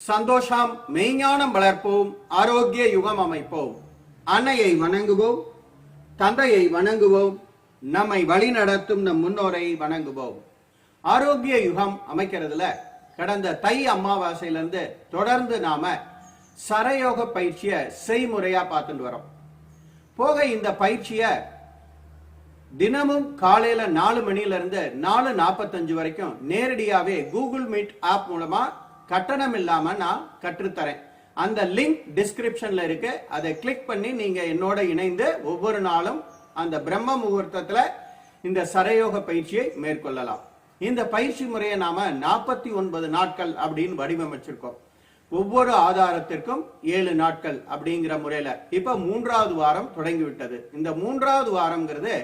சந்தோஷம் மெய்ஞானம் வளர்ப்போம் ஆரோக்கிய யுகம் அமைப்போம். அன்னையை வணங்குவோம் தந்தையை வணங்குவோம் நம்மை வழி நடத்தும் நம் முன்னோரை வணங்குவோம். ஆரோக்கிய யுகம் அமைக்கிறதுல கடந்த தை அமாவாசையிலிருந்து தொடர்ந்து நாம சரயோக பயிற்சியை செய்முறையா பார்த்துட்டு வரோம். போக இந்த பயிற்சியை தினமும் காலையில நாலு மணில இருந்து நாலு நாற்பத்தஞ்சு வரைக்கும் நேரடியாவே கூகுள் மீட் ஆப் மூலமா கட்டணம் இல்லாம நான் கற்றுத்தரேன். அந்த லிங்க் டிஸ்கிரிப்ஷன்ல இருக்கு. அதை கிளிக் பண்ணி நீங்க என்னோட இணைந்து ஒவ்வொரு நாளும் அந்த பிரம்ம முகூர்த்தத்துல இந்த சரயோக பயிற்சியை மேற்கொள்ளலாம். இந்த பயிற்சி முறையை நாம நாற்பத்தி ஒன்பது நாட்கள் அப்படின்னு வடிவமைச்சிருக்கோம். ஒவ்வொரு ஆதாரத்திற்கும் ஏழு நாட்கள் அப்படிங்கிற முறையில. இப்ப மூன்றாவது வாரம் தொடங்கிவிட்டது. இந்த மூன்றாவது வாரம்ங்கிறது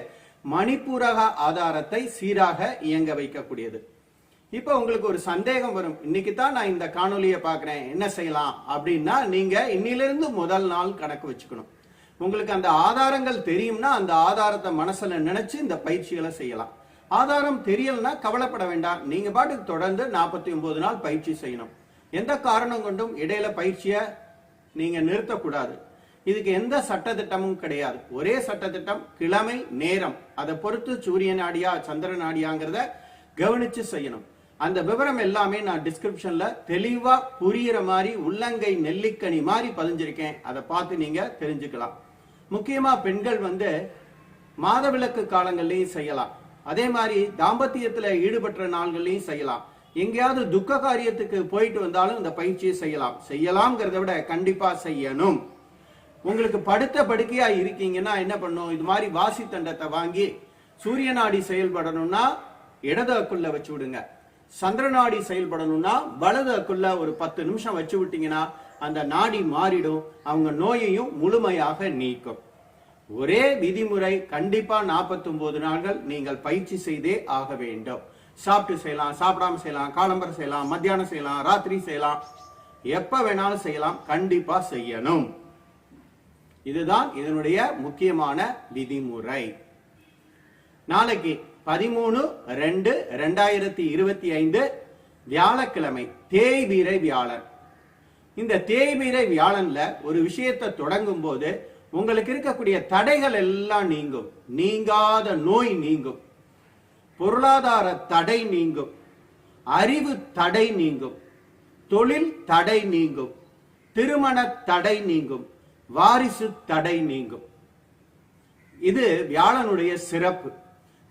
மணிப்பூரக ஆதாரத்தை சீராக இயங்க வைக்கக்கூடியது. இப்போ உங்களுக்கு ஒரு சந்தேகம் வரும். இன்னைக்கு தான் நான் இந்த காணொலியை பார்க்குறேன். என்ன செய்யலாம்? அப்படின்னா நீங்கள் இன்னிலிருந்து முதல் நாள் கணக்கு வச்சுக்கணும். உங்களுக்கு அந்த ஆதாரங்கள் தெரியும்னா அந்த ஆதாரத்தை மனசில் நினைச்சு இந்த பயிற்சிகளை செய்யலாம். ஆதாரம் தெரியலனா கவலைப்பட வேண்டாம். நீங்கள் பாட்டுக்கு தொடர்ந்து நாற்பத்தி ஒம்பது நாள் பயிற்சி செய்யணும். எந்த காரணம் கொண்டும் இடையில பயிற்சியை நீங்கள் நிறுத்தக்கூடாது. இதுக்கு எந்த சட்டத்திட்டமும் கிடையாது. ஒரே சட்டத்திட்டம் கிழமை நேரம். அதை பொறுத்து சூரிய நாடியா சந்திர நாடியாங்கிறத கவனிச்சு செய்யணும். அந்த விவரம் எல்லாமே நான் டிஸ்கிரிப்ஷன்ல தெளிவா புரியிற மாதிரி உள்ளங்கை நெல்லிக்கனி மாதிரி பதிஞ்சிருக்கேன். அதை பார்த்து நீங்க தெரிஞ்சுக்கலாம். முக்கியமா பெண்கள் வந்து மாதவிலக்கு காலங்கள்லையும் செய்யலாம். அதே மாதிரி தாம்பத்தியத்துல ஈடுபட்ட நாள்கள்லையும் செய்யலாம். எங்கேயாவது துக்க காரியத்துக்கு போயிட்டு வந்தாலும் இந்த பயிற்சியை செய்யலாம். செய்யலாம்ங்கிறத விட கண்டிப்பா செய்யணும். உங்களுக்கு படுத்த படுக்கையா இருக்கீங்கன்னா என்ன பண்ணும்? இது மாதிரி வாசி தண்டத்தை வாங்கி சூரிய நாடி செயல்படணும்னா இடதுக்குள்ள வச்சு விடுங்க. சந்திர நாடி செயல்படணும்னா வலது அக்குள்ள ஒரு பத்து நிமிஷம் வச்சு விட்டீங்கன்னா அந்த நாடி மாறிடும். அவங்க நோயையும் முழுமையாக நீக்கும். ஒரே விதிமுறை கண்டிப்பா 49 நாட்கள் நீங்கள் பயிற்சி செய்தே ஆக வேண்டும். சாப்பிட்டு செய்யலாம் சாப்பிடாம செய்யலாம் காலம்பரம் செய்யலாம் மத்தியானம் செய்யலாம் ராத்திரி செய்யலாம். எப்ப வேணாலும் செய்யலாம் கண்டிப்பா செய்யணும். இதுதான் இதனுடைய முக்கியமான விதிமுறை. நாளைக்கு பதிமூணு ரெண்டு ரெண்டாயிரத்தி இருபத்தி ஐந்து வியாழக்கிழமை தேய்வீரை வியாழன். இந்த தேய்வீரை வியாழன்ல ஒரு விஷயத்தை தொடங்கும் போது உங்களுக்கு இருக்கக்கூடிய தடைகள் எல்லாம் நீங்கும். நீங்காத நோய் நீங்கும். பொருளாதார தடை நீங்கும். அறிவு தடை நீங்கும். தொழில் தடை நீங்கும். திருமண தடை நீங்கும். வாரிசு தடை நீங்கும். இது வியாழனுடைய சிறப்பு.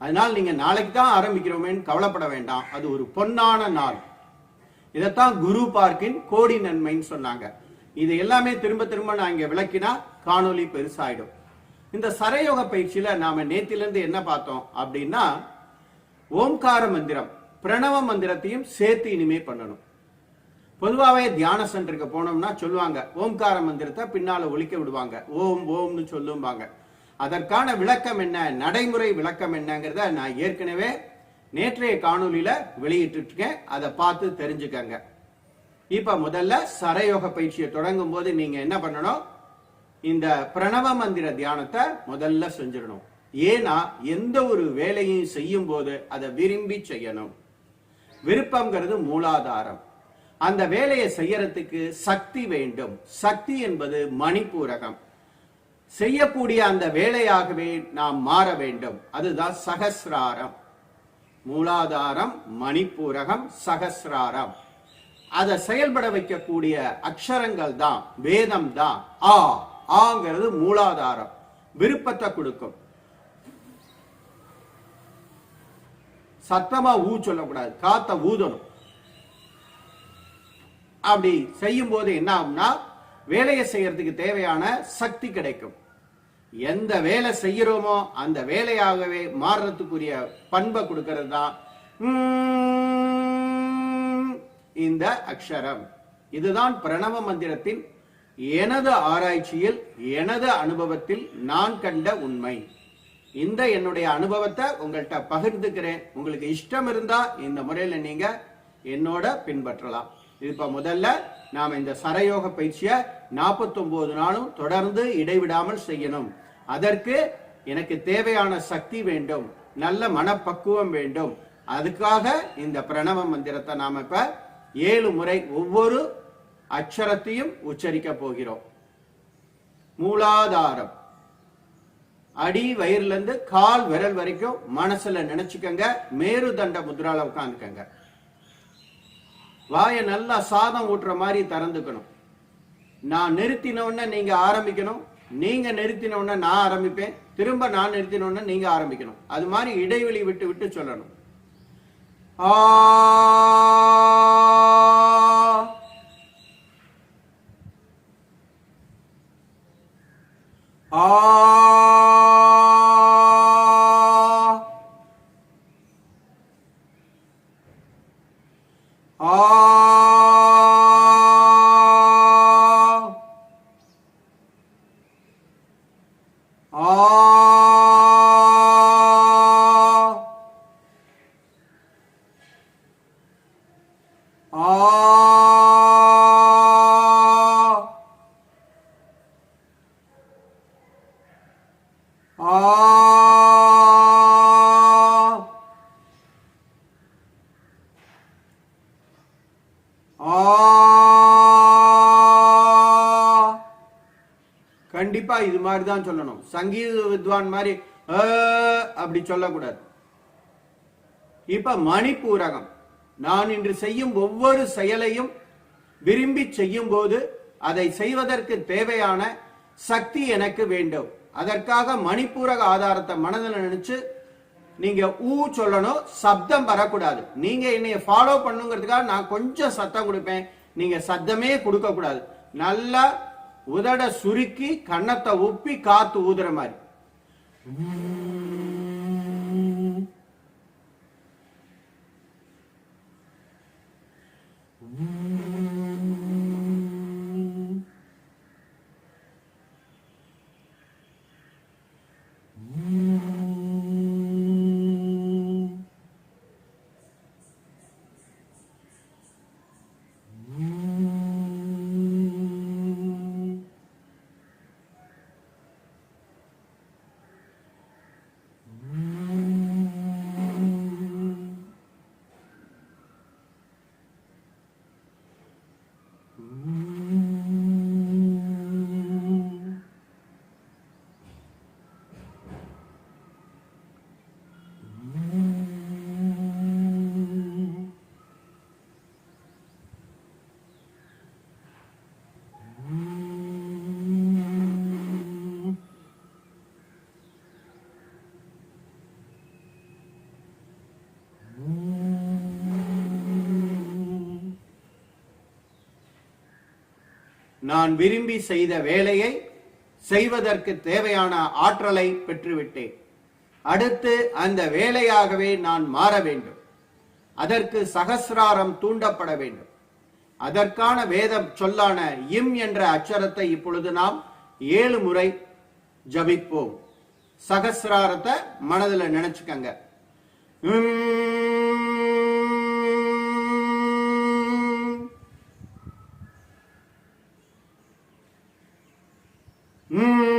அதனால் நீங்க நாளைக்கு தான் ஆரம்பிக்கிறோமேன்னு கவலைப்பட வேண்டாம். அது ஒரு பொன்னான நாள். இதைத்தான் குரு பார்க்கின் கோடி நன்மைன்னு சொன்னாங்க. இது எல்லாமே திரும்ப திரும்ப நான் இங்க விளக்கினா காணொளி பெருசாயிடும். இந்த சரயோக பயிற்சியில நாம நேத்திலிருந்து என்ன பார்த்தோம் அப்படின்னா ஓம்கார மந்திரம் பிரணவ மந்திரத்தையும் சேர்த்து இனிமே பண்ணணும். பொதுவாகவே தியான சென்டருக்கு போனோம்னா சொல்லுவாங்க ஓம்கார மந்திரத்தை பின்னால ஒழிக்க விடுவாங்க. ஓம் ஓம்னு சொல்லும்பாங்க. அதற்கான விளக்கம் என்ன நடைமுறை விளக்கம் என்னங்கிறத நான் ஏற்கனவே நேற்றைய காணொலியில வெளியிட்டு இருக்கேன் அதை பார்த்து தெரிஞ்சுக்கங்க. இப்ப முதல்ல சரயோக பயிற்சியை தொடங்கும் போது நீங்க என்ன பண்ணணும்? இந்த பிரணவ மந்திர தியானத்தை முதல்ல செஞ்சிடணும். ஏன்னா எந்த ஒரு வேலையும் செய்யும் போது அதை விரும்பி செய்யணும். விருப்பம்ங்கிறது மூலாதாரம். அந்த வேலையை செய்யறதுக்கு சக்தி வேண்டும். சக்தி என்பது மணிப்பூரகம். செய்யக்கூடிய அந்த வேலையாகவே நாம் மாற வேண்டும். அதுதான் சகசிராரம். மூலாதாரம் மணிப்பூரகம் சகசிராரம். அதை செயல்பட வைக்கக்கூடிய அக்ஷரங்கள் தான் வேதம் தான். ஆ ஆங்கிறது மூலாதாரம். விருப்பத்தை கொடுக்கும். சத்தமா ஊ சொல்லக்கூடாது. காத்த ஊதணும். அப்படி செய்யும் போது என்ன ஆகும்னா வேலையை செய்யறதுக்கு தேவையான சக்தி கிடைக்கும். எந்த வேலை செய்யறோமோ அந்த வேலையாகவே மாறுறதுக்குரிய பண்பை கொடுக்கறது தான் இந்த அக்ஷரம். இதுதான் பிரணவ மந்திரத்தின் எனது ஆராய்ச்சியில் எனது அனுபவத்தில் நான் கண்ட உண்மை. இந்த என்னுடைய அனுபவத்தை உங்கள்கிட்ட பகிர்ந்துக்கிறேன். உங்களுக்கு இஷ்டம் இருந்தா இந்த முறையில நீங்க என்னோட பின்பற்றலாம். இப்ப முதல்ல நாம் இந்த சரயோக பயிற்சியை 49 நாளும் தொடர்ந்து இடைவிடாமல் செய்யணும். அதற்கு எனக்கு தேவையான சக்தி வேண்டும். நல்ல மனப்பக்குவம் வேண்டும். அதுக்காக இந்த பிரணவ மந்திரத்தை நாம் இப்போ ஏழு முறை ஒவ்வொரு அச்சரத்தையும் உச்சரிக்க போகிறோம். மூலாதாரம். அடி வயிறுலேருந்து கால் விரல் வரைக்கும் மனசில் நினச்சிக்கங்க. மேருதண்ட முத்ரால உட்காந்துக்கங்க. வாயை நல்லா சாதம் ஊட்டுற மாதிரி திறந்துக்கணும். நான் நிறுத்தின நீங்க ஆரம்பிக்கணும். நீங்க நிறுத்தின நான் ஆரம்பிப்பேன். திரும்ப நான் நிறுத்தின நீங்க ஆரம்பிக்கணும். அது மாதிரி இடைவெளி விட்டு விட்டு சொல்லணும். ஆ ஆ 哦。கண்டிப்பா இது மாதிரி தான் சொல்லணும். சங்கீத வித்வான் மாதிரி அப்படி சொல்லக்கூடாது. இப்ப மணிப்பூரகம் நான் இன்று செய்யும் ஒவ்வொரு செயலையும் விரும்பி செய்யும் போது அதை செய்வதற்கு தேவையான சக்தி எனக்கு வேண்டும். அதற்காக மணிப்பூரக ஆதாரத்தை மனதில் நினைச்சு நீங்க ஊ சொல்லணும் சப்தம் வரக்கூடாது. நீங்க என்னைய ஃபாலோ பண்ணுங்கிறதுக்காக நான் கொஞ்சம் சத்தம் கொடுப்பேன். நீங்க சத்தமே கொடுக்க கூடாது நல்லா உதட சுருக்கி கன்னத்தை உப்பி காத்து ஊதுற மாதிரி. நான் விரும்பி செய்த வேலையை செய்வதற்கு தேவையான ஆற்றலை பெற்றுவிட்டேன். அடுத்து அந்த வேலையாகவே நான் மாற வேண்டும். அதற்கு சகசிராரம் தூண்டப்பட வேண்டும். அதற்கான வேதம் சொல்லான இம் என்ற அச்சரத்தை இப்பொழுது நாம் ஏழு முறை ஜபிப்போம். சகசிராரத்தை மனதில் நினைச்சுக்கங்க. Mm.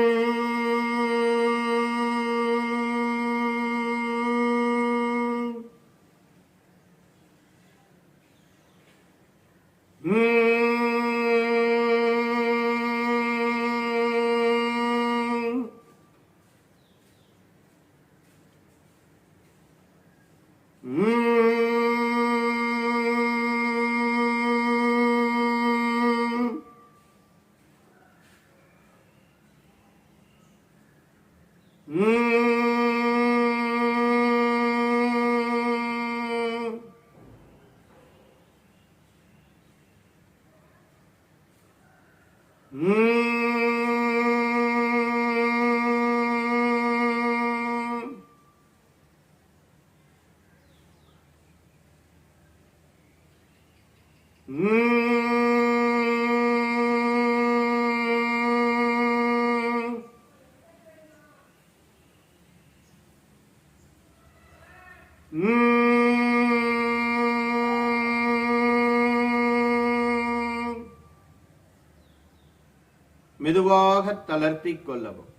வலுவாக தளர்த்தி கொள்ளவும்.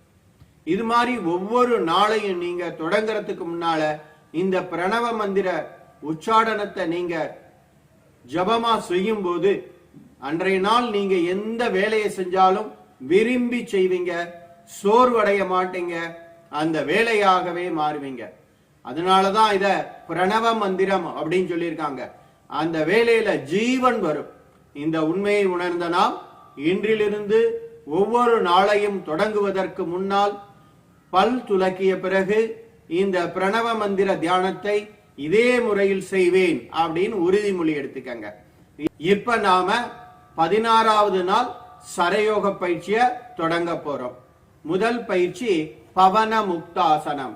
இது மாதிரி ஒவ்வொரு நாளையும் நீங்க தொடங்குறதுக்கு முன்னால இந்த பிரணவ மந்திர உச்சாடனத்தை நீங்க ஜபமா செய்யும் போது அன்றைய நாள் நீங்க எந்த வேலையை செஞ்சாலும் விரும்பி செய்வீங்க சோர்வடைய மாட்டீங்க அந்த வேலையாகவே மாறுவீங்க. அதனாலதான் இத பிரணவ மந்திரம் அப்படின்னு சொல்லியிருக்காங்க. அந்த வேலையில ஜீவன் வரும். இந்த உண்மையை உணர்ந்த நாம் இன்றிலிருந்து ஒவ்வொரு நாளையும் தொடங்குவதற்கு முன்னால் பல் துலக்கிய பிறகு இந்த பிரணவ மந்திர தியானத்தை இதே முறையில் செய்வேன் அப்படின்னு உறுதிமொழி எடுத்துக்கங்க. இப்ப நாம பதினாறாவது நாள் சரயோக பயிற்சிய தொடங்க போறோம். முதல் பயிற்சி பவன முக்தாசனம்.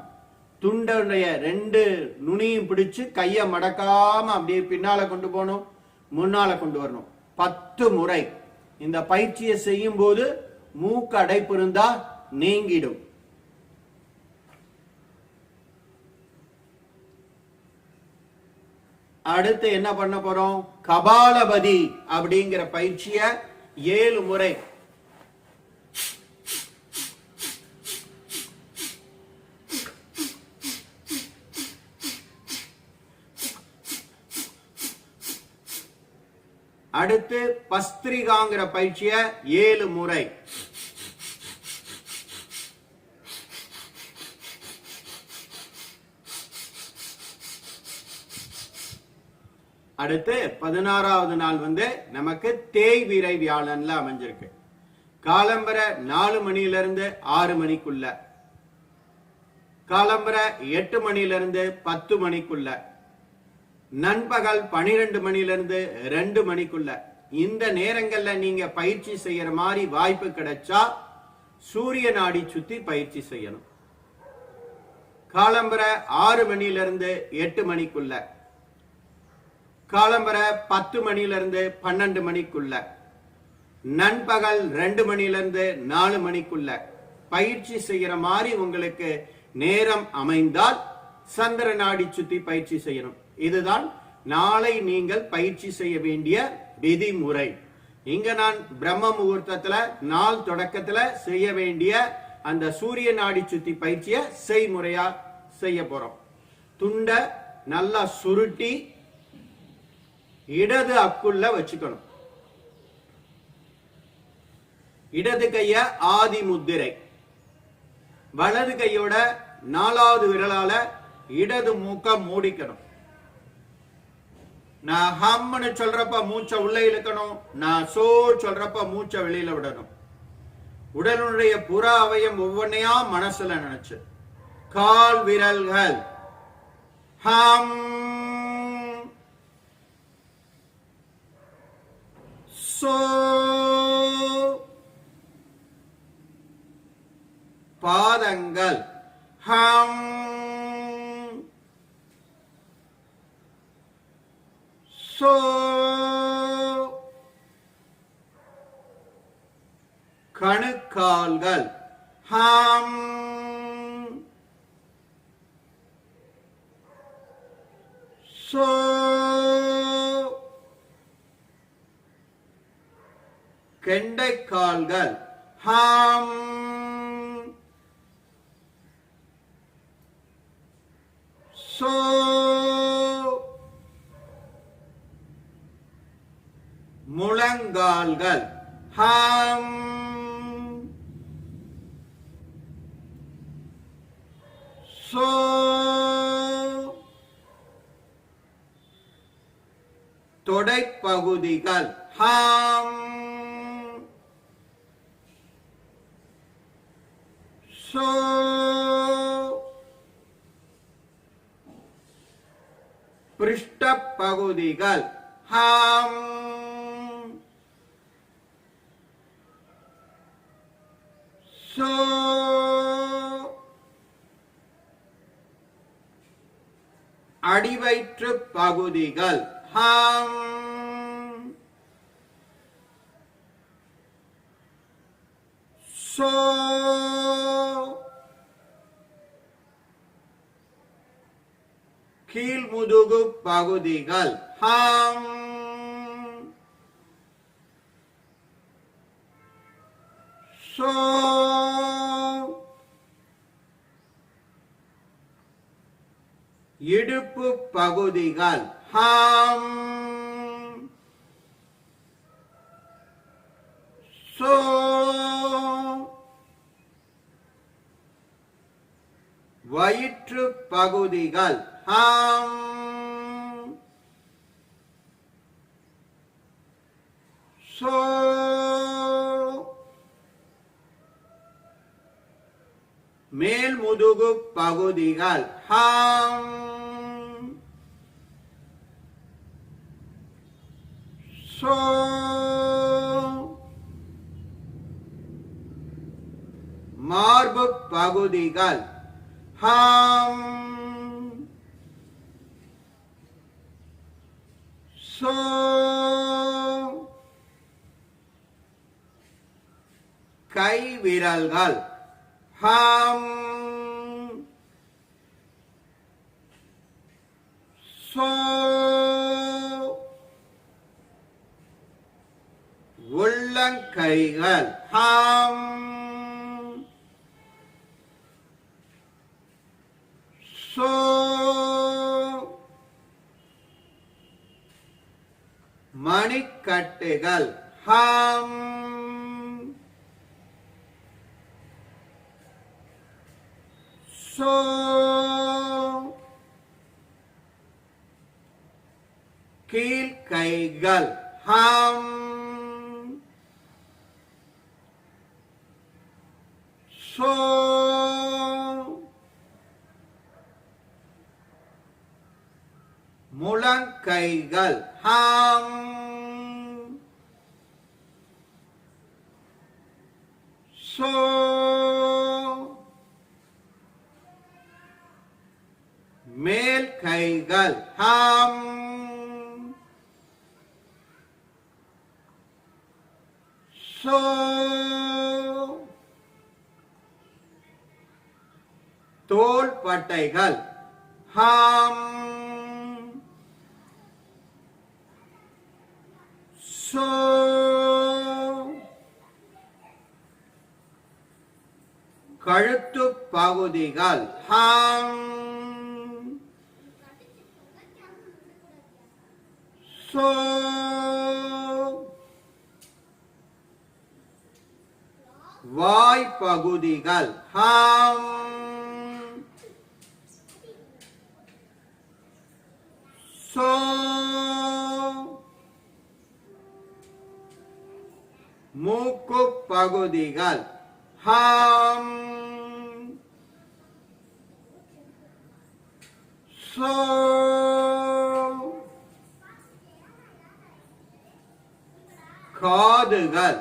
துண்டனுடைய ரெண்டு நுனியும் பிடிச்சு கையை மடக்காம அப்படியே பின்னால கொண்டு போகணும் முன்னால கொண்டு வரணும். பத்து முறை. இந்த பயிற்சியை செய்யும் போது மூக்கு அடைப்பு இருந்தா நீங்கிடும். அடுத்து என்ன பண்ண போறோம்? கபாலபதி அப்படிங்கிற பயிற்சிய ஏழு முறை அடுத்து பஸ்திரிகாங்கிற பயிற்சிய ஏழு முறை. அடுத்து பதினாறாவது நாள் வந்து நமக்கு தேய் வீரை வியாழன்ல அமைஞ்சிருக்கு. காலம்பர நாலு மணில இருந்து ஆறு மணிக்குள்ள. காலம்பர எட்டு மணில இருந்து பத்து மணிக்குள்ள. நண்பகல் பனிரெண்டு மணிலருந்து ரெண்டு மணிக்குள்ள. இந்த நேரங்கள்ல நீங்க பயிற்சி செய்யற மாதிரி வாய்ப்பு கிடைச்சா சூரிய நாடி சுத்தி பயிற்சி செய்யணும். காலம்பர ஆறு மணிலிருந்து எட்டு மணிக்குள்ள. காலம்பர பத்து மணிலிருந்து பன்னெண்டு மணிக்குள்ள. நண்பகல் ரெண்டு மணிலிருந்து நாலு மணிக்குள்ள. பயிற்சி செய்யற மாதிரி உங்களுக்கு நேரம் அமைந்தால் சந்திர நாடி சுத்தி பயிற்சி செய்யணும். இதுதான் நாளை நீங்கள் பயிற்சி செய்ய வேண்டிய விதிமுறை. இங்க நான் பிரம்ம முகூர்த்தத்துல நாள் தொடக்கத்துல செய்ய வேண்டிய அந்த சூரிய நாடி சுத்தி பயிற்சியை செய்முறையா செய்ய போறோம். துண்ட நல்லா சுருட்டி இடது அக்குள்ள வச்சுக்கணும். இடது கைய ஆதி முத்திரை. வலது கையோட நாலாவது விரலால இடது மூக்க மூடிக்கணும். நான் ஹம்னு சொல்றப்ப மூச்சை உள்ள இழுக்கணும் நான் சோ சொல்றப்ப மூச்சை வெளியில விடணும். உடலுடைய புற அவயம் ஒவ்வொன்னையா மனசுல நினைச்சு. கால் விரல்கள். ஹம். சோ. பாதங்கள். ஹம். கணுக்கால்கள் ஹம். சோ கெண்டைக்கால்கள் ஹம். சோ முழங்கால்கள். ஹம். சோ. தொடைப்பகுதிகள். ஹம். சோ. பிருஷ்ட பகுதிகள் ஹம். அடிவயிற்று பகுதிகள் ஹம் சோ கீழ்முதுகு பகுதிகள் ஹம் இடுப்பு பகுதிகள். ஹாம். சோ. வயிற்று பகுதிகள். ஹாம். சோ. மேல் முதுகு பகுதிகள். ஹாம். மார்பு பகுதிகள். ஹம். சோ கை விரல்கள் ஹம். சோ உள்ளங்கைகள். ஹம். சோ. மணிக்கட்டுகள். ஹம். சோ. கீழ்கைகள். ஹம் சோ முழங்கைகள் ஹம் சோ மேல் கைகள் ஹம் சோ தோள் பட்டைகள் பகுதிகள் ஹம் சோ வாய் பகுதிகள் ஹம் சோ மூக்கு பகுதிகள் ஹம் சோ காதுகள்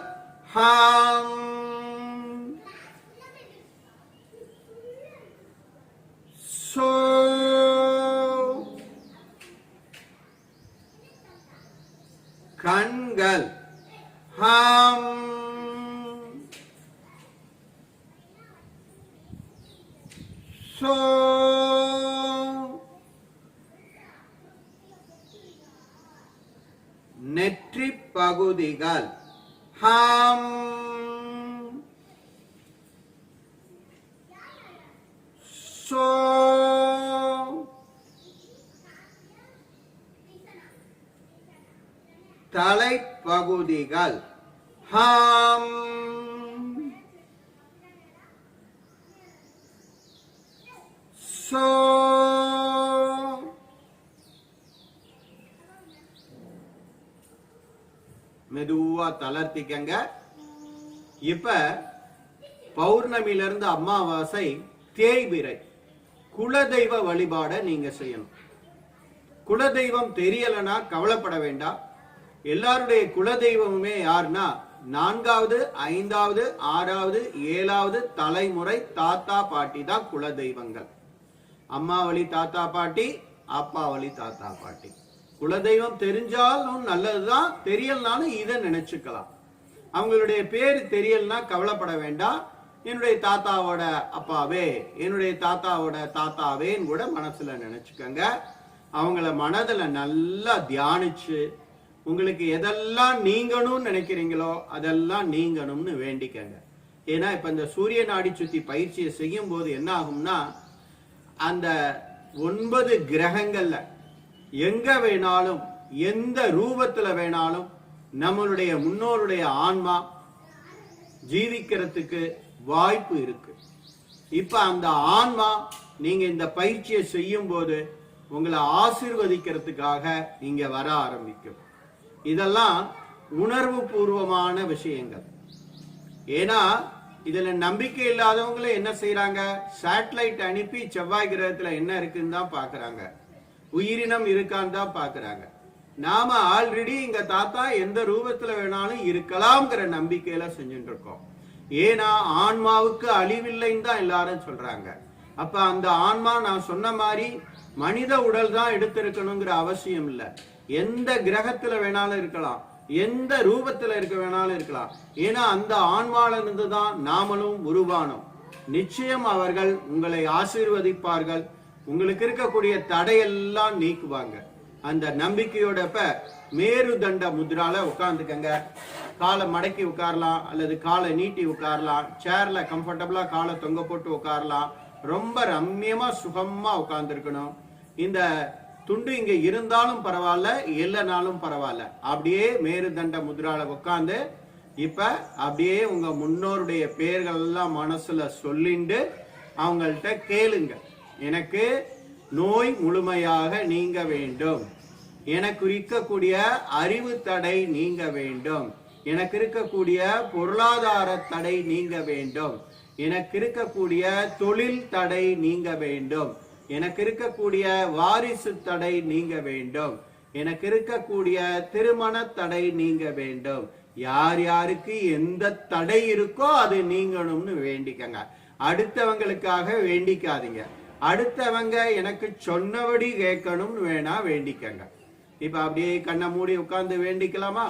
ஹம் சோ கண்கள் ஹம் சோ நெற்றி பகுதிகள் ஹம் சோ தலைப்பகுதிகள் ஹம் சோ மெதுவா தளர்த்திக்கங்க. இப்ப பௌர்ணமியிலிருந்து அமாவாசை தேய்பிறை குலதெய்வ வழிபாட நீங்க செய்யணும். குலதெய்வம் தெரியலனா கவலைப்பட வேண்டாம். எல்லாருடைய குலதெய்வமுமே யாருன்னா நான்காவது ஐந்தாவது ஆறாவது ஏழாவது தலைமுறை தாத்தா பாட்டி தான் குலதெய்வங்கள். அம்மா வழி தாத்தா பாட்டி அப்பா வழி தாத்தா பாட்டி. குலதெய்வம் தெரிஞ்சாலும் நல்லதுதான் தெரியலனாலும் இதை நினைச்சுக்கலாம். அவங்களுடைய பேர் தெரியலனா கவலைப்பட வேண்டாம். என்னுடைய தாத்தாவோட அப்பாவே என்னுடைய தாத்தாவோட தாத்தாவேன்னு கூட மனசுல நினைச்சுக்கோங்க. அவங்கள மனதில் நல்லா தியானிச்சு உங்களுக்கு எதெல்லாம் நீங்கணும்னு நினைக்கிறீங்களோ அதெல்லாம் நீங்கணும்னு வேண்டிக்கங்க. ஏன்னா இப்போ இந்த சூரிய நாடி சுத்தி பயிற்சியை செய்யும் போது என்ன ஆகும்னா அந்த ஒன்பது கிரகங்கள்ல எங்க வேணாலும் எந்த ரூபத்துல வேணாலும் நம்மளுடைய முன்னோருடைய ஆன்மா ஜீவிக்கிறதுக்கு வாய்ப்பு இருக்கு. இப்ப அந்த ஆன்மா நீங்க இந்த பயிற்சியை செய்யும் போது உங்களை ஆசிர்வதிக்கிறதுக்காக நீங்க வர ஆரம்பிக்கும். இதெல்லாம் உணர்வு பூர்வமான விஷயங்கள். ஏன்னா இதுல நம்பிக்கை இல்லாதவங்களே என்ன செய்யறாங்க சேட்டலைட் அனுப்பி செவ்வாய் கிரகத்துல என்ன இருக்குன்னு தான் பாக்குறாங்க. உயிரினம் இருக்கான்னு தான் பாக்குறாங்க நாம ஆல்ரெடி இங்க தாத்தா எந்த ரூபத்துல வேணாலும் இருக்கலாம்ங்கிற நம்பிக்கையில செஞ்சுட்டு இருக்கோம். ஏன்னா ஆன்மாவுக்கு அழிவில்லைன்னு தான் எல்லாரும் சொல்றாங்க. அப்ப அந்த ஆன்மா நான் சொன்ன மாதிரி மனித உடல் தான் எடுத்திருக்கணுங்கிற அவசியம் இல்லை. எந்த கிரகத்துல வேணாலும் இருக்கலாம். எந்த ரூபத்துல இருக்க வேணாலும் இருக்கலாம். ஏன்னா அந்த ஆன்மால இருந்து தான் நாமளும் உருவானோம். நிச்சயம் அவர்கள் உங்களை ஆசீர்வதிப்பார்கள். உங்களுக்கு இருக்கக்கூடிய தடையெல்லாம் நீக்குவாங்க. அந்த நம்பிக்கையோட மேருதண்ட முதிரால உட்காந்துக்கங்க காலை மடக்கி உட்காரலாம் அல்லது காலை நீட்டி உட்காரலாம் சேர்ல கம்ஃபர்டபுளா காலை தொங்க போட்டு உட்காரலாம் ரொம்ப ரம்யமா சுகமா உட்கார்ந்துருக்கணும் இந்த துண்டு இங்க இருந்தாலும் பரவாயில்ல இல்லைனாலும் பரவாயில்ல. அப்படியே மேருதண்ட முதிரால உட்காந்து இப்ப அப்படியே உங்க முன்னோருடைய பெயர்கள் எல்லாம் மனசுல சொல்லிண்டு அவங்கள்ட்ட கேளுங்க. எனக்கு நோய் முழுமையாக நீங்க வேண்டும். எனக்கு இருக்கக்கூடிய அறிவு தடை நீங்க வேண்டும். எனக்கு இருக்கக்கூடிய பொருளாதார தடை நீங்க வேண்டும். எனக்கு இருக்கக்கூடிய தொழில் தடை நீங்க வேண்டும். எனக்கு இருக்கக்கூடிய வாரிசு தடை நீங்க வேண்டும். எனக்கு இருக்கக்கூடிய திருமண தடை நீங்க வேண்டும். யார் யாருக்கு எந்த தடை இருக்கோ அது நீங்கணும்னு வேண்டிக்கங்க. அடுத்தவங்களுக்காக வேண்டிக்காதீங்க. அடுத்தவங்க எனக்கு சொன்னபடி கேட்கணும்னு வேணா வேண்டிக்கங்க. இப்ப அப்படியே கண்ணை மூடி உட்கார்ந்து வேண்டிக்கலாமா?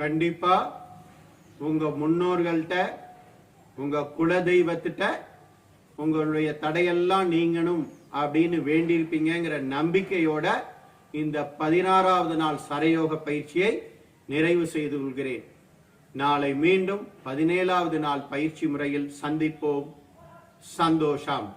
கண்டிப்பா உங்க முன்னோர்கள்ட்ட உங்க குலதெய்வத்திட்ட உங்களுடைய தடையெல்லாம் நீங்கணும் அப்படின்னு வேண்டியிருப்பீங்கங்கிற நம்பிக்கையோட இந்த பதினாறாவது நாள் சரயோக பயிற்சியை நிறைவு செய்து கொள்கிறேன். நாளை மீண்டும் பதினேழாவது நாள் பயிற்சி முறையில் சந்திப்போம். சந்தோஷம்.